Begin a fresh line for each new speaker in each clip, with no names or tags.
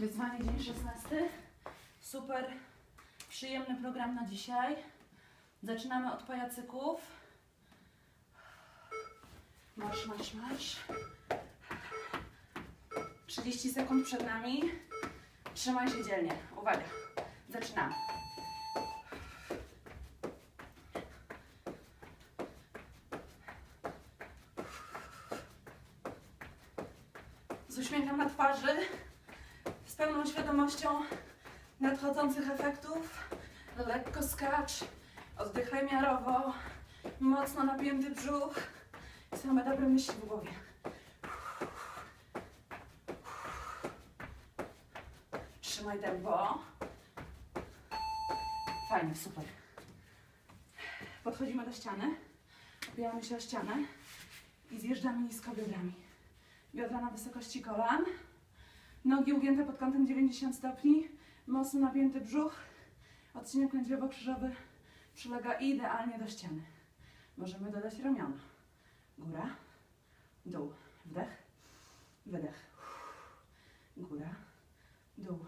Wyzwanie dzień 16. Super przyjemny program na dzisiaj. Zaczynamy od pajacyków. Marsz, marsz, marsz. 30 sekund przed nami. Trzymaj się dzielnie. Uwaga. Zaczynamy. Z uśmiechem na twarzy, z pełną świadomością nadchodzących efektów. Lekko skacz, oddychaj miarowo, mocno napięty brzuch i same dobre myśli w głowie. Trzymaj tempo. Fajnie, super. Podchodzimy do ściany, opieramy się o ścianę i zjeżdżamy nisko biodrami. Biodra na wysokości kolan, nogi ugięte pod kątem 90 stopni, mocno napięty brzuch, odcinek lędźwiowo-krzyżowy przylega idealnie do ściany. Możemy dodać ramiona. Góra, dół, wdech, wydech. Góra, dół.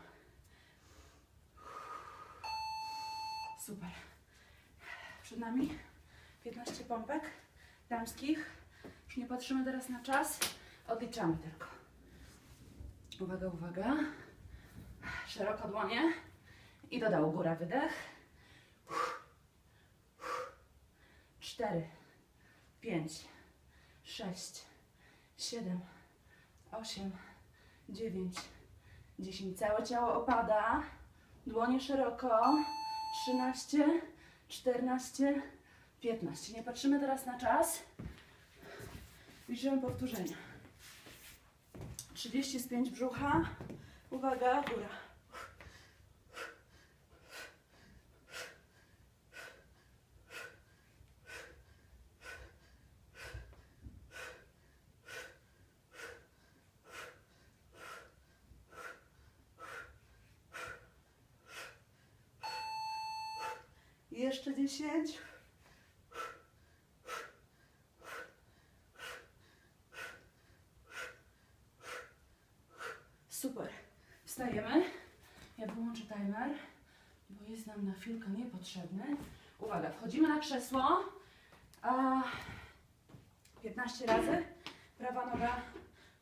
Super. Przed nami 15 pompek damskich. Już nie patrzymy teraz na czas, odliczamy tylko. Uwaga, uwaga. Szeroko dłonie i do dołu. Góra, wydech. Cztery, pięć, sześć, siedem, osiem, dziewięć, dziesięć. Całe ciało opada. Dłonie szeroko. Trzynaście, czternaście, piętnaście. Nie patrzymy teraz na czas. Liczymy powtórzenia. 30 spięć brzucha. Uwaga, góra. Jeszcze 10. Super. Wstajemy. Ja timer, bo jest nam na chwilkę niepotrzebny. Uwaga, wchodzimy na krzesło. A 15 razy. Prawa noga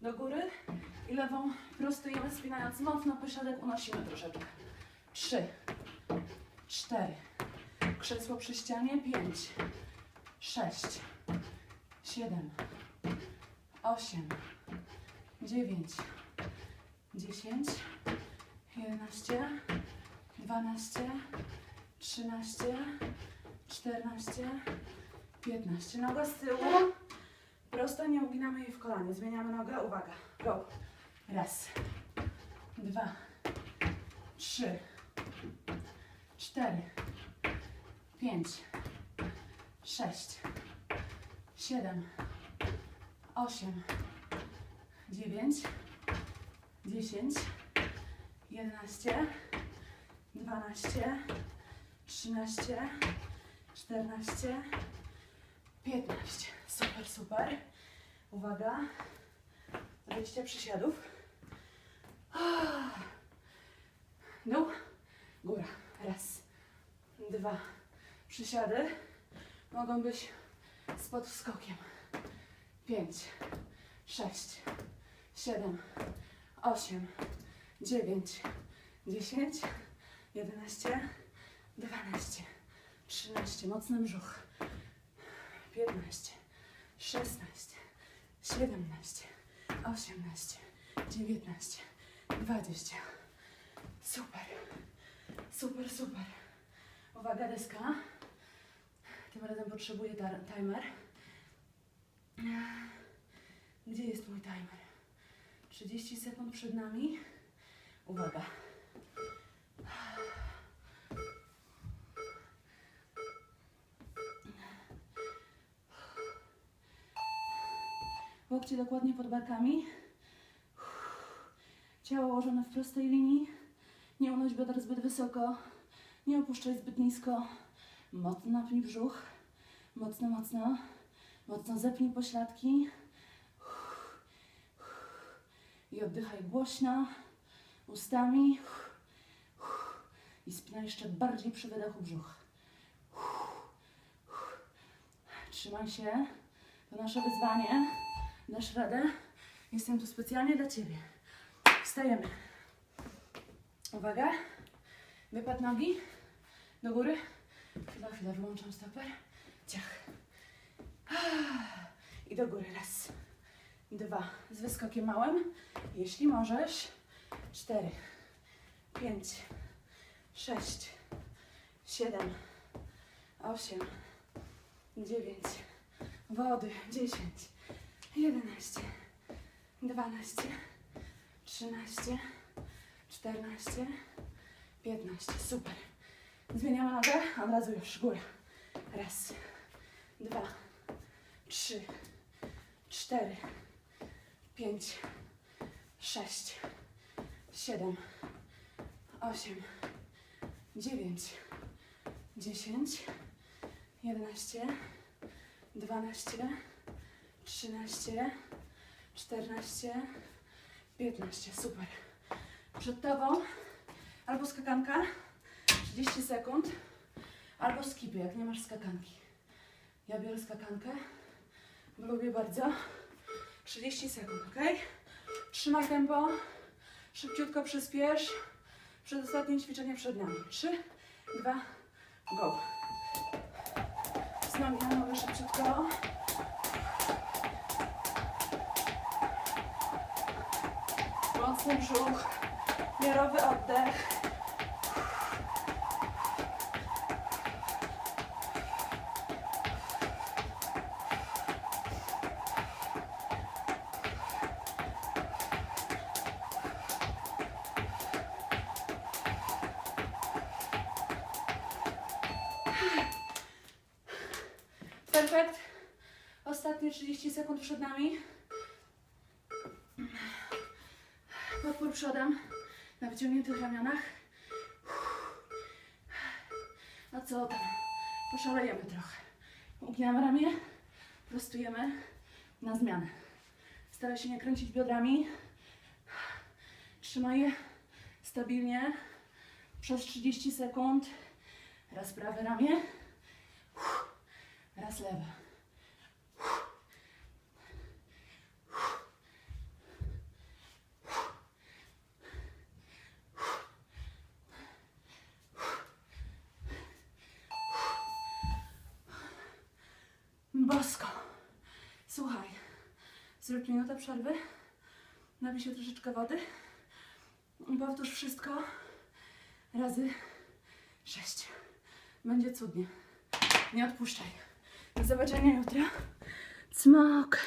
do góry i lewą prostujemy, spinając mocno pośladek, unosimy troszeczkę. 3, 4, krzesło przy ścianie, 5, 6, 7, 8, 9, 10, 11, 12, 13, 14, 15. Noga z tyłu. Prosto, nie uginamy jej w kolanie. Zmieniamy nogę. Uwaga. Go. Raz, dwa, trzy, cztery, pięć, sześć, siedem, osiem, dziewięć, 10, 11, 12, 13, 14, 15. Super, super. Uwaga. 20 przysiadów. Dół, góra. Raz, dwa. Przysiady mogą być z podskokiem. 5, 6, 7, 8, 9, 10, 11, 12, 13, mocny brzuch, 15, 16, 17, 18, 19, 20. Super, super, super. Uwaga, deska. Tym razem potrzebuję timer. Gdzie jest mój timer? 30 sekund przed nami. Uwaga. Łokcie dokładnie pod barkami. Ciało ułożone w prostej linii. Nie unoś bioder zbyt wysoko. Nie opuszczaj zbyt nisko. Mocno napnij brzuch. Mocno, mocno. Mocno zepnij pośladki. I oddychaj głośno. ustami i spinaj jeszcze bardziej przy wydechu brzuch. Trzymaj się. To nasze wyzwanie. Dasz radę. Jestem tu specjalnie dla Ciebie. Wstajemy. Uwaga. Wypad nogi. Do góry. Chwila, chwila. Wyłączam stoper. Ciach. I do góry. Raz. Dwa. Z wyskokiem małym. Jeśli możesz. Cztery. Pięć. Sześć. Siedem. Osiem. Dziewięć. Wody. Dziesięć. Jedenaście. Dwanaście. Trzynaście. Czternaście. Piętnaście. Super. Zmieniamy nogę. Od razu już góra. Raz. Dwa. Trzy. Cztery. Pięć. Sześć. Siedem. Osiem. Dziewięć. Dziesięć. Jedenaście. Dwanaście. Trzynaście. Czternaście. Piętnaście. Super. Przed Tobą albo skakanka 30 sekund, albo skipy, jak nie masz skakanki. Ja biorę skakankę, bo lubię bardzo. 30 sekund, ok? Trzymaj tempo, szybciutko przyspiesz. Przedostatnie ćwiczenie przed nami. 3, 2, go. Z nogi na nogę szybciutko. Mocny brzuch, miarowy oddech. Perfekt. Ostatnie 30 sekund przed nami. Podpór przodem na wyciągniętych ramionach. A co tam? Poszalejemy trochę. Uginamy ramię, prostujemy na zmianę. Staraj się nie kręcić biodrami. Trzymaj je stabilnie przez 30 sekund. Raz prawe ramię, raz lewe. Bosko. Słuchaj, zrób minutę przerwy. Napij się troszeczkę wody. I powtórz wszystko razy sześć. Będzie cudnie. Nie odpuszczaj. Do zobaczenia jutro. Cmok.